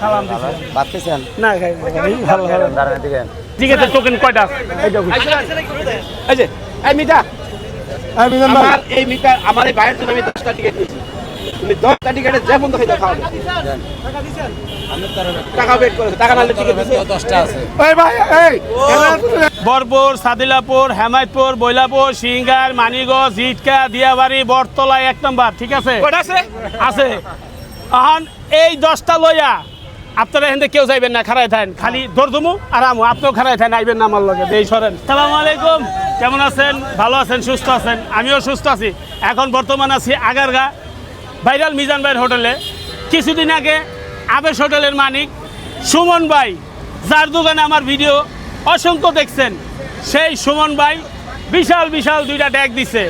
সালাম দিছি। না খাই ভালো ভালো দাঁড়ান এদিকে ঠিক আছে টোকেন কয়টা? এই দেখুন এই যে এই মিটা আমার এই মিটা আমার এই বাইরের জন্য আমি দশটা টিকিট নিয়েছি। তুমি দশটা টিকিটে যে বন্ধু খাইতে খাওয়াবে টাকা বেট করেছে টাকা নাহলে টিকিট দিছে। দশটা আছে। এই ভাই এই বরপুর সাদিলাপুর হেমায়তপুর বৈলাপুর সিঙ্গার মানিগঞ্জ ইটকা দিয়াবাড়ি বটতলা এক নম্বর ঠিক আছে? আছে? এই দশটা লইয়া আপনারা এখান কেউ যাইবেন না খারাই থাকেন। খালি দরদমু আর আমু আপনিও খারাই থাকেন, আইবেন না আমার লগে। এই সরেন। সালাম আলাইকুম। কেমন আছেন? ভালো আছেন? সুস্থ আছেন? আমিও সুস্থ আছি। এখন বর্তমান আছি আগারগা, ভাইরাল মিজান ভাইয়ের হোটেলে। কিছুদিন আগে আবেশ হোটেলের মালিক সুমন ভাই, যার দোকানে আমার ভিডিও অসংখ্য দেখছেন, সেই সুমন ভাই বিশাল বিশাল দুইটা ড্যাগ দিছে।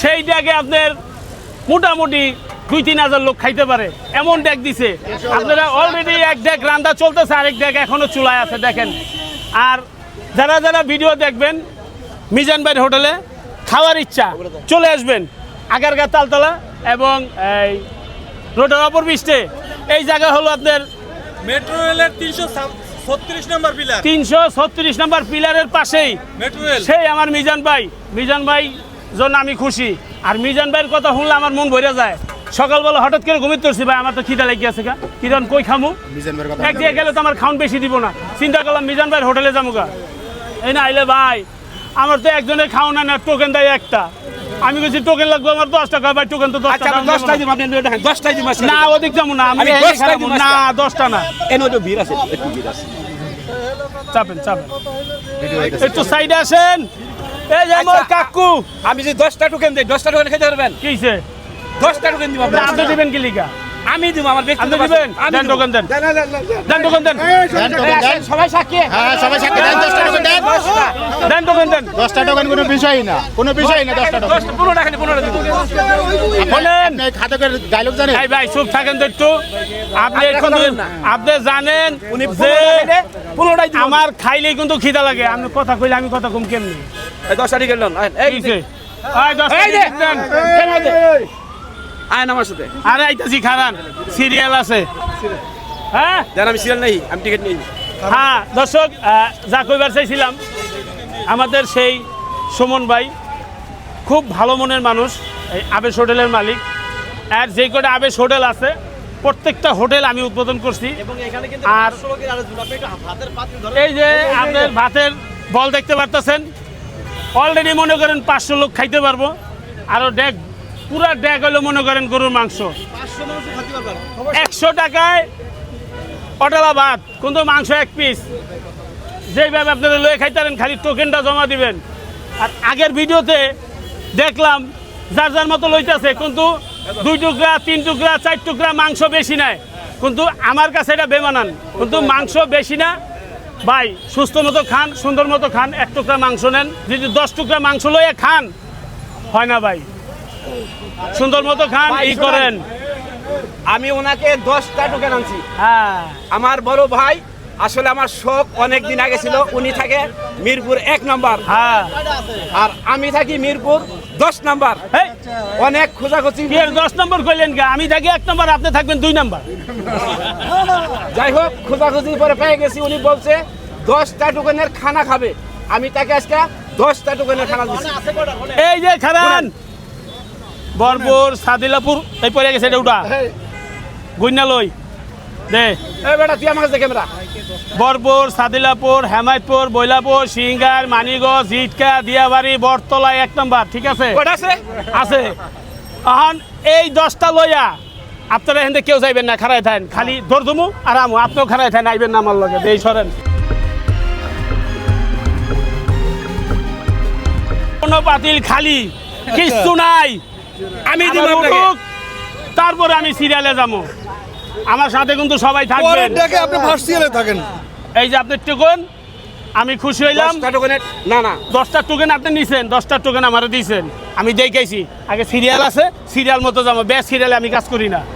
সেই ড্যাগে আপনার মোটামুটি দুই তিন হাজার লোক খাইতে পারে। এমন ডেক দিছে। আপনারা অলরেডি এক ডেক রান্না চলতেছে আরেক ডেক এখনও চুলায় আছে দেখেন। আর যারা যারা ভিডিও দেখবেন মিজান ভাইয়ের হোটেলে খাওয়ার ইচ্ছা চলে আসবেন। আগারগা তালতলা এবং এই রোডের অপর পৃষ্ঠে। এই জায়গা হলো আপনার মেট্রো রেলের তিনশো ছত্রিশ নম্বর পিলার। তিনশো ছত্রিশ নম্বর পিলারের পাশেই। Metro rail. সেই আমার মিজান ভাই। মিজান ভাই জন্য আমি খুশি। আর মিজান ভাইয়ের কথা শুনলে আমার মন ভরে যায়। সকালবেলা হঠাৎ করে ঘুমিয়ে তুলছি ভাই আমার তো খিদা লেগে আছে গা। কিরণ কই খামু? এক দিয়ে গেলে তো আমার খাউন বেশি দিব না। চিন্তা করলাম মিজান ভাইয়ের হোটেলে যাব গা। এই না আইলে ভাই আমার তো একজনের খাওন না না টোকেন দেয় একটা। আমি বলছি টোকেন লাগবে আমার দশ টাকা ভাই টোকেন তো দশ আচ্ছা টাকা দশটাই দিব আপনি দশটাই দিব না ওদিক যাব না আমি দশটাই না দশটা না। এনে ওই ভিড় আছে একটু ভিড় আছে। চাপেন চাপেন। একটু সাইডে আসেন। এই যে আমার আচ্ছা, কাকু। আমি যদি দশটা টোকেন দিই দশটা টোকেন খেতে পারবেন? কিছে দশটা টোকেন দিব আপনি দিবেন কি লিগা? আমি দিব আমার ব্যক্তি আপনি দিবেন? দেন টোকেন দেন। দেন টোকেন দেন। সবাই সাক্ষী। হ্যাঁ সবাই সাক্ষী। দেন টোকেন দেন। দেন টোকেন দেন। টোকেন কোনো বিষয়ই না। কোনো বিষয় না দশটা টোকেন। দশটা পনেরো টাকা পনেরো দিব। বলেন। আপনি খাদকের ডায়লগ জানেন? ভাই ভাই চুপ থাকেন তো একটু। আপনি এখন আপনি জানেন উনি যে আমার খাইলেই কিন্তু খিদা লাগে। আমি কথা কইলে আমি কথা কম কেমনি? এই দশটা টিকিট লন এই এই দেন। কেন এই যে? আমার সাথে আরে আইতাছি খারান। সিরিয়াল আছে। হ্যাঁ? দেন আমি সিরিয়াল নেই আমি টিকিট নিই। হ্যাঁ দর্শক যা কইবার চাইছিলাম আমাদের সেই সুমন ভাই খুব ভালো মনের মানুষ এই আবেশ হোটেলের মালিক। আর যেই কটা আবেশ হোটেল আছে প্রত্যেকটা হোটেল আমি উদ্বোধন করছি। আর এই যে আপনার ভাতের বল দেখতে পারতেছেন অলরেডি মনে করেন পাঁচশো লোক খাইতে পারব আরও ডেক পুরা ডেক হলো মনে করেন গরুর মাংস। একশো টাকায় পটলা ভাত কিন্তু মাংস এক পিস যেইভাবে আপনারা লয়ে খাইতারেন খালি টোকেনটা জমা দিবেন। আর আগের ভিডিওতে দেখলাম যার যার মতো লইতেছে কিন্তু দুই টুকরা তিন টুকরা চার টুকরা মাংস বেশি নেয়। কিন্তু আমার কাছে এটা বেমানান। কিন্তু মাংস বেশি না। ভাই সুস্থ মতো খান সুন্দর মতো খান এক টুকরা মাংস নেন। যদি দশ টুকরা মাংস লইয়ে খান হয় না ভাই। সুন্দর মতো খান এই করেন। আমি ওনাকে দশটা টোকেন আনছি। হ্যাঁ। আমার বড় ভাই আসলে আমার শখ অনেক দিন আগে ছিল উনি থাকে মিরপুর এক নম্বর। হ্যাঁ। আর আমি থাকি মিরপুর দশ নম্বর। অনেক খোঁজাখুঁজি। দশ নম্বর কইলেন কে? আমি থাকি এক নম্বর আপনি থাকবেন দুই নম্বর। যাই হোক খোঁজাখুঁজি পরে পেয়ে গেছি উনি বলছে দশটা টোকেনের খানা খাবে। আমি তাকে আজকে দশটা টোকেনের খানা দিচ্ছি এই যে খারান বরপুর সাদিলাপুর এই পড়ে গেছে এটা উঠা। গুইনা লই। দে। কাছে বরপুর সাদিলাপুর হেমায়তপুর বৈলাপুর সিঙ্গার মানিগঞ্জ ইটকা দিয়াবাড়ি বটতলা এক নম্বর ঠিক আছে? আছে এখন এই দশটা লইয়া আপনারা এখান কেউ যাইবেন না খারাই থাকেন। খালি দরদমু আর আমু আপনিও খারাই থাকেন আইবেন না আমার লগে। এই সরেন। কোনো পাতিল খালি কিচ্ছু নাই। আমি দিব আপনাকে। তারপরে আমি সিরিয়ালে যাব। আমার সাথে কিন্তু সবাই থাকবেন। ডেকে আপনি ফার্স্ট ইয়ারে থাকেন। এই যে আপনি টোকন আমি খুশি হইলাম। না না। দশটা টোকেন আপনি নিছেন দশটা টোকেন আমার দিয়েছেন আমি দেখাইছি। আগে সিরিয়াল আছে সিরিয়াল মতো যাব। বেশ সিরিয়ালে আমি কাজ করি না।